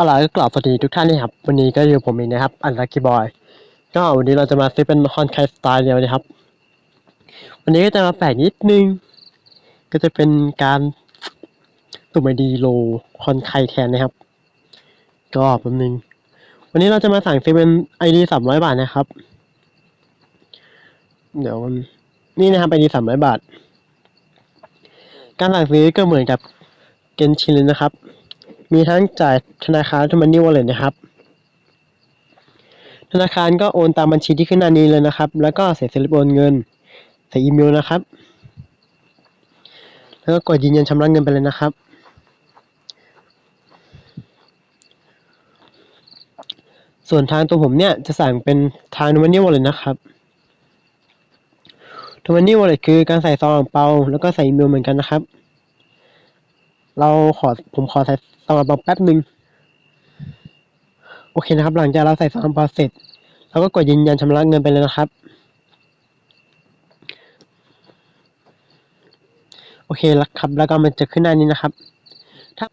เอาล่ะก็กล่าวสวัสดีทุกท่านนะครับ วันนี้ก็อยู่ผมเองนะครับ อันลักกี้บอย ก็วันนี้เราจะมาซื้อเป็นคอนไคสไตล์เดียวนะครับ วันนี้ก็จะมาแปลกนิดนึง ก็จะเป็นการสุ่มไอดีโลคอนไคแทนนะครับ ก็แป๊บนึง วันนี้เราจะมาสั่งซื้อเป็นไอดีสามร้อยบาทนะครับ เดี๋ยวมันนี่นะครับไอดีสามร้อยบาท การสั่งซื้อก็เหมือนกับเกนชินเลยนะครับ มีทั้งจ่ายธนาคารทุมันนี่วอลเล็ตนะครับ ธนาคารก็โอนตามบัญชีที่ขึ้นหน้านี้เลยนะครับ แล้วก็ใส่สลิปโอนเงินใส่อีเมลนะครับ แล้วก็กดยืนยันชำระเงินไปเลยนะครับ ส่วนทางตัวผมเนี่ยจะสั่งเป็นทาง t ูมันนี่วอลเล็ตนะครับ t ูมันนี่วอลเล็ตคือการใส่ซองอ่างเปาแล้วก็ใส่อีเมลเหมือนกันนะครับ เราขอผมขอใส่ ซองอ่างแป๊บหนึ่งโอเคนะครับ หลังจากเราใส่ซองอ่างเปาเสร็จเราก็กดยืนยันชำระเงินไปเลยนะครับ โอเคแล้วครับ แล้วก็มันจะขึ้นหน้านี้นะครับ ถ้า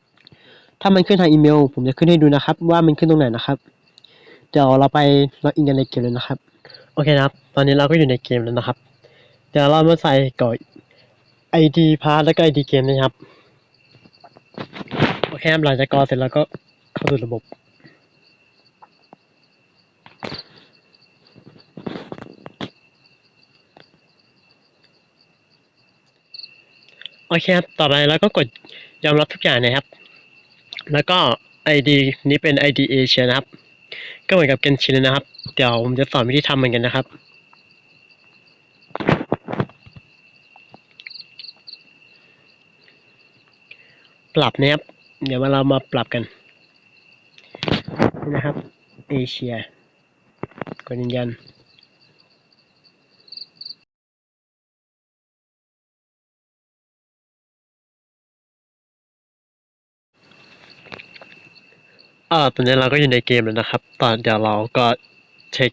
ถ้ามันขึ้นทางอีเมล ผมจะขึ้นให้ดูนะครับ ว่ามันขึ้นตรงไหนนะครับเดี๋ยวเราไปล็อกอินกันในเกมเลยนะครับ โอเคนะครับ ตอนนี้เราก็อยู่ในเกมแล้วนะครับ เดี๋ยวเรามาใส่ก่อน ID พาร์แล้วก็ ID เกมนะครับ โอเคครับหลังจากกรอเสร็จแล้วก็เข้าสู่ระบบโอเคครับ ต่อไปเราก็กดยอมรับทุกอย่างนะครับ แล้วก็ ID นี้เป็น ID Asia นะครับ ก็เหมือนกับเกนชินนะครับ เดี๋ยวผมจะสอนวิธีทำเหมือนกันนะครับ ปรับนะครับ เดี๋ยวมาเรามาปรับกันนะครับ เอเชียกดยืนยันอ่าตอนนี้เราก็อยู่ในเกมแล้วนะครับ ตอนเดี๋ยวเราก็เช็ค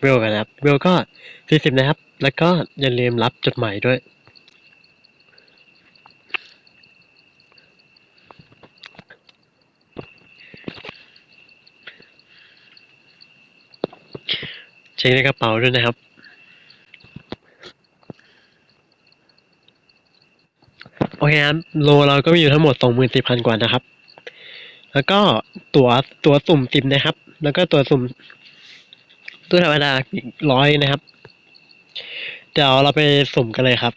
เวลกันนะครับ เวลก็ 40 นะครับ แล้วก็อย่าลืมรับจดหมายด้วย เช็คในกระเป๋าด้วยนะครับ โอเคครับโลเราก็มีอยู่ทั้งหมด24,000กว่านะครับ แล้วก็ตัวตัวสุ่มสิบนะครับ แล้วก็ตัวสุ่มตัวธรรมดาอีกร้อยนะครับ เดี๋ยวเราไปสุ่มกันเลยครับ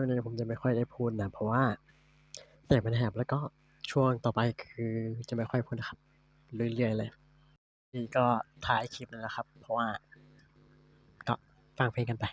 ช่วงนี้ผมจะไม่ค่อยได้พูดนะ เพราะว่าเสียงมันแหบแล้วก็ช่วงต่อไปคือจะไม่ค่อยพูดนะครับ เรื่อยๆเลย นี่ก็ท้ายคลิปแล้วนะครับ เพราะว่า ก็ฟังเพลงกันไป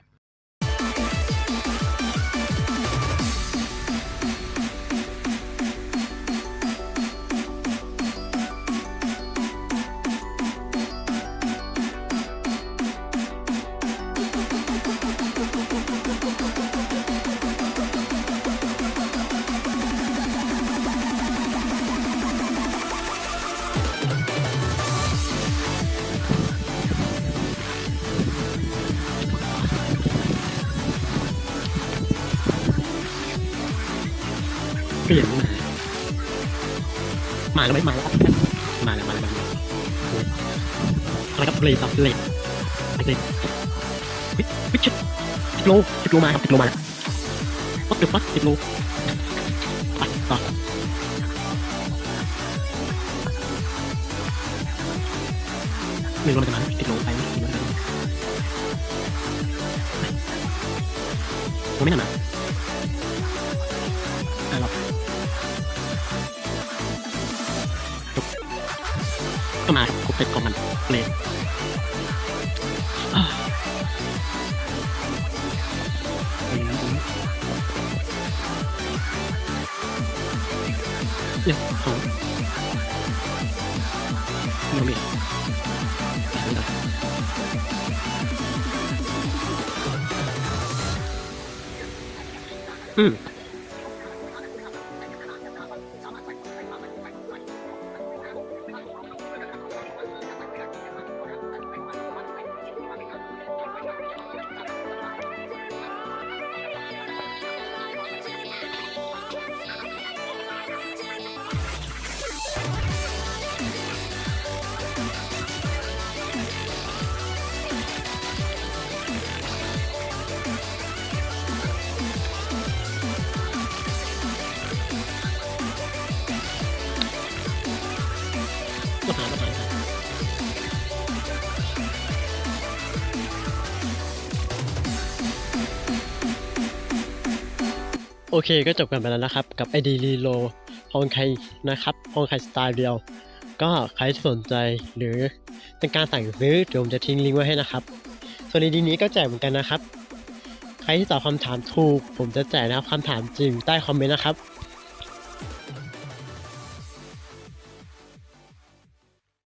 เปลี่ยนมาแล้วไหมมาแล้วมาแล้วมาแล้วมาแล้วอะไรครับเลยครับเลยเลยวิวิชิดสิบโลสิบโลมาครับสิบโลมาแล้ววัดเดือดวัดสิบโลไปต่อหนึ่งโลมันจะมาสิบโลไปหนึ่งโลมันจะมาโอ้ไม่นานนะ ก็มาคุกเป็ดของมันเลยอ่าอืมเยของน้องมีอืม โอเคก็จบกันไปแล้วนะครับ กับ ID รีโลฮองไคนะครับฮองไคสไตล์เดียว ก็ใครสนใจหรือต้องการสั่งซื้อเดี๋ยวผมจะทิ้งลิงก์ไว้ให้นะครับ ส่วน ID นี้ก็แจกเหมือนกันนะครับ ใครที่ตอบคำถามถูก ผมจะแจกนะครับคำถามจริงใต้คอมเมนต์นะครับ